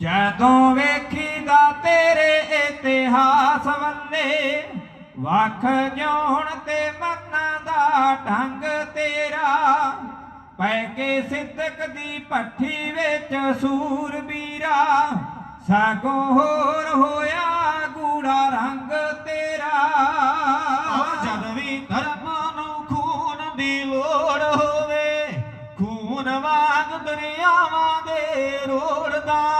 ਜਦੋਂ ਵੇਖੀਦਾ ਤੇਰੇ ਇਤਿਹਾਸ ਵੱਲੇ, ਵਖ ਜਿਉਣ ਤੇ ਮਰਨਾ ਦਾ ਢੰਗ ਤੇਰਾ। ਪੈ ਕੇ ਸਿੱਧਕ ਦੀ ਭੱਠੀ ਵਿੱਚ ਸੂਰਬੀਰਾ ਸਾਗੋਂ ਹੋਰ ਹੋਇਆ ਗੂੜਾ ਰੰਗ ਤੇਰਾ। ਜਦ ਵੀ ਧਰਮ ਨੂੰ ਖੂਨ ਦੀ ਲੋੜ ਹੋਵੇ, ਖੂਨ ਵਾਂਗ ਦਰਿਆਵਾਂ ਦੇ ਰੋੜਦਾ ਏ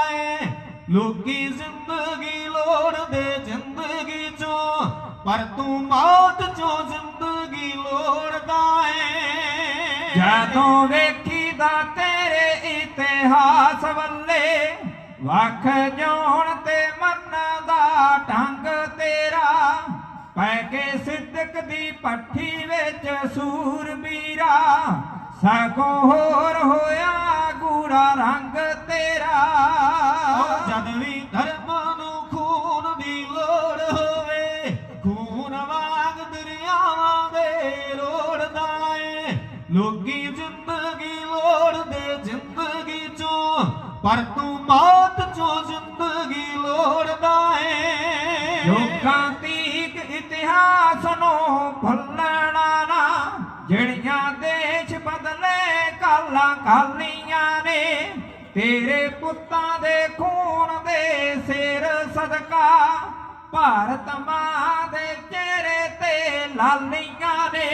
ਲੋਕੀ ਜ਼ਿੰਦਗੀ ਲੋੜਦੇ ਜ਼ਿੰਦਗੀ ਚੋਂ, ਪਰ ਤੂੰ ਮੌਤ ਚੋਂ ਜ਼ਿੰਦਗੀ ਲੋੜਦਾ ਏ। ਜਦੋਂ ਵੇਖੀਦਾ ਤੇਰੇ ਇਤਿਹਾਸ ਵੱਲੇ, ਵਖ ਜਿਉਣ ਤੇ ਮਰਨਾ ਦਾ ਢੰਗ ਤੇਰਾ। ਪੈ ਕੇ ਸਿੱਧਕ ਦੀ ਪੱਠੀ ਵਿੱਚ ਸੂਰਬੀਰਾ ਸਗੋਂ ਹੋਰ ਹੋਇਆ ਗੂੜਾ ਰੰਗ ਤੇਰਾ। ਜਦ ਵੀ ਧਰਮ ਨੂੰ ਖੂਨ ਦੀ ਲੋੜ ਹੋਵੇ, ਖੂਨ ਵਾਂਗ ਦਰਿਆਵਾਂ ਦੇ ਰੋੜਦਾ ਏ ਲੋਕੀ ਜ਼ਿੰਦਗੀ ਲੋੜਦੇ ਜ਼ਿੰਦਗੀ ਚੋਂ, ਪਰ ਤੂੰ ਮੌਤ ਚੋਂ ਜ਼ਿੰਦਗੀ ਲੋੜਦਾ ਏ ਲੋਕਾਂ ਤੀਕ ਇਤਿਹਾਸ ਨੂੰ ਭੁੱਲਣਾ ਨਾ, ਜਿਹੜੀਆਂ ਦੇਸ਼ ਬਦਲੇ ਕਾਲਾਂ ਕਾਲੀਆਂ ਨੇ ਤੇਰੇ ਪੁੱਤਾਂ ਦੇ ਖੂਨ ਦੇ ਸਿਰ ਸਦਕਾ, ਭਾਰਤ ਮਾਂ ਦੇ ਚਿਹਰੇ ਤੇ ਲਾਲੀਆਂ ਨੇ।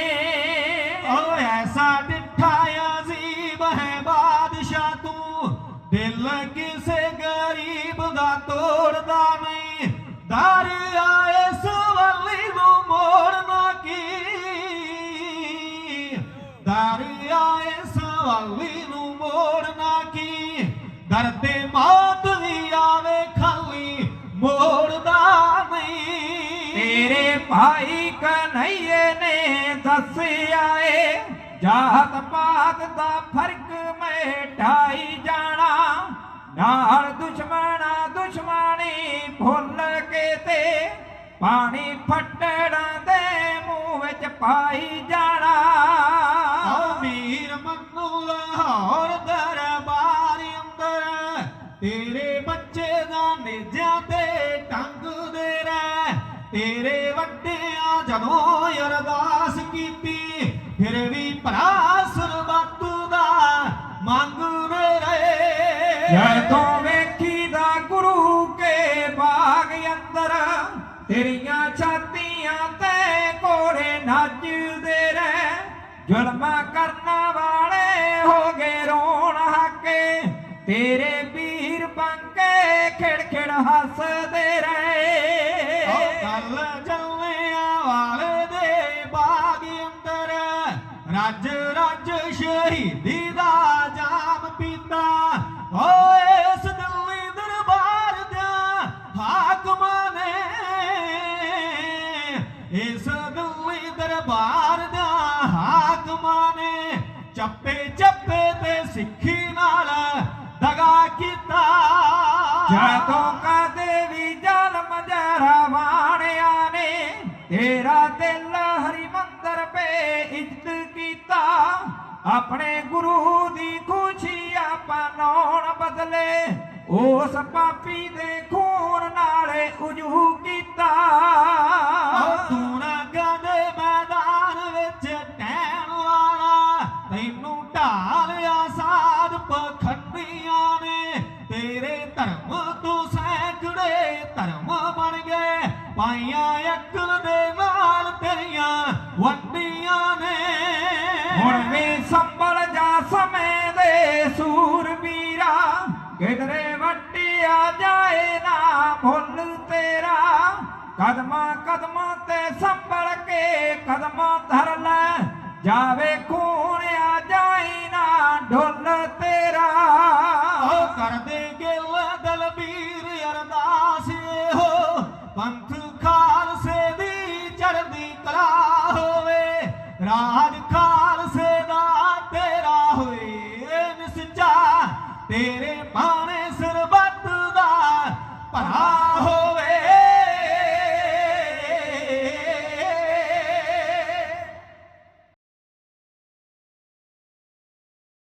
ਓ ਐਸਾ ਡਿੱਠਾ ਅਜ਼ੀਬ ਹੈ ਬਾਦਸ਼ਾਹ ਤੂੰ, ਦਿਲ ਕਿਸੇ ਗਰੀਬ ਦਾ ਤੋੜਦਾ ਨਹੀਂ। ਦਰਿਆ ਆਏ ਵਾਲੀ ਨੂੰ ਮੋੜਨਾ ਕੀ। ਦਰਿਆ ਆਏ ਸਵਲੀ ਦਰ ਤੇ ਮੌਤ ਵੀ ਆਵੇ ਖਾਲੀ ਮੋੜਦਾ ਨਹੀਂ। ਤੇਰੇ ਭਾਈ ਕਨਈਏ ਨੇ ਦੱਸਿਆ ਏ ਜਾਤ ਪਾਤ ਦਾ ਫ਼ਰਕ ਮੈਂ ਢਾਈ ਜਾਣਾ। ਨਾਲ ਦੁਸ਼ਮਣਾ ਦੁਸ਼ਮਣੀ ਭੁੱਲ ਕੇ ਤੇ, ਪਾਣੀ ਫੱਟੜਾਂ ਦੇ ਮੂੰਹ ਵਿੱਚ ਪਾਈ ਜਾਣਾ। ਤੇਰੇ ਬੱਚੇ ਦਾ ਨੇਜਿਆਂ ਤੇ ਟੰਗਦੇ ਰਹਿ। ਤੇਰੇ ਵੱਡਿਆਂ ਜਦੋਂ ਅਰਦਾਸ ਕੀਤੀ, ਫਿਰ ਵੀ ਭਰਾ ਸਰਬੱਤ ਦਾ ਮੰਗਦੇ ਰਹੇ। ਜਦੋਂ ਵੇਖੀਦਾ ਗੁਰੂ ਕੇ ਬਾਗ ਅੰਦਰ, ਤੇਰੀਆਂ ਛਾਤੀਆਂ ਤੇ ਕੋੜੇ ਨੱਚਦੇ ਰਹਿ। ਜ਼ੁਲਮਾਂ ਕਰਨ ਵਾਲੇ ਹੋ ਗਏ ਰੋਣ ਹਾਕੇ, ਤੇਰੇ ਖਿੜ ਖਿੜ ਹੱਸਦੇ ਰਹੇ। ਓ ਕੱਲ ਜੱਲਿਆਂ ਵਾਲੇ ਦੇ ਬਾਗ ਅੰਦਰ ਰੱਜ ਰੱਜ ਸ਼ਹੀਦੀ ਦਾ ਜਾਮ ਪੀਤਾ। ਓ ਇਸ ਦਿੱਲੀ ਦਰਬਾਰ ਦਾ ਹਾਕਮਾਂ ਨੇ ਇਸ ਦਿੱਲੀ ਦਰਬਾਰ ਦਾ ਹਾਕਮਾਂ ਨੇ ਤੇਰਾ ਦਿਲ ਹਰੀ ਮੰਦਰ ਪੇ ਇੱਜ਼ਤ ਕੀਤਾ। ਆਪਣੇ ਗੁਰੂ ਦੀ ਖੁਸ਼ੀ ਆਪਾਂ ਨੌਣ ਬਦਲੇ। ਉਸ ਪਾਪੀ ਦੇ ਖੂਨ ਨਾਲੇ ਉਜੂ ਪਾਈਆਂ ਅਕਲ ਦੇ ਨਾਲ ਤੇਰੀਆਂ ਵੰਡੀਆਂ ਨੇ। ਹੁਣ ਵੀ ਸੰਭਲ ਜਾ ਸਮੇਂ ਦੇ ਸੂਰਬੀਰਾ ਕਿਧਰੇ ਵੱਟਿਆ ਜਾਏ ਨਾ ਭੁੱਲ ਤੇਰਾ। ਕਦਮਾਂ ਕਦਮਾਂ ਤੇ ਸੰਭਲ ਕੇ ਕਦਮਾਂ ਧਰ ਲੈ। ਜਾਵੇ ਖੂਨ ਆ ਜਾਈ ਨਾ ਢੁੱਲ ਤੇਰਾ। ਓ ਕਰਦੇ ਗਿਲ ਦਲਬੀਰ ਅਰਦਾਸ ਇਹੋ। ਪੰਥ ਰਾਜ ਖਾਲਸੇ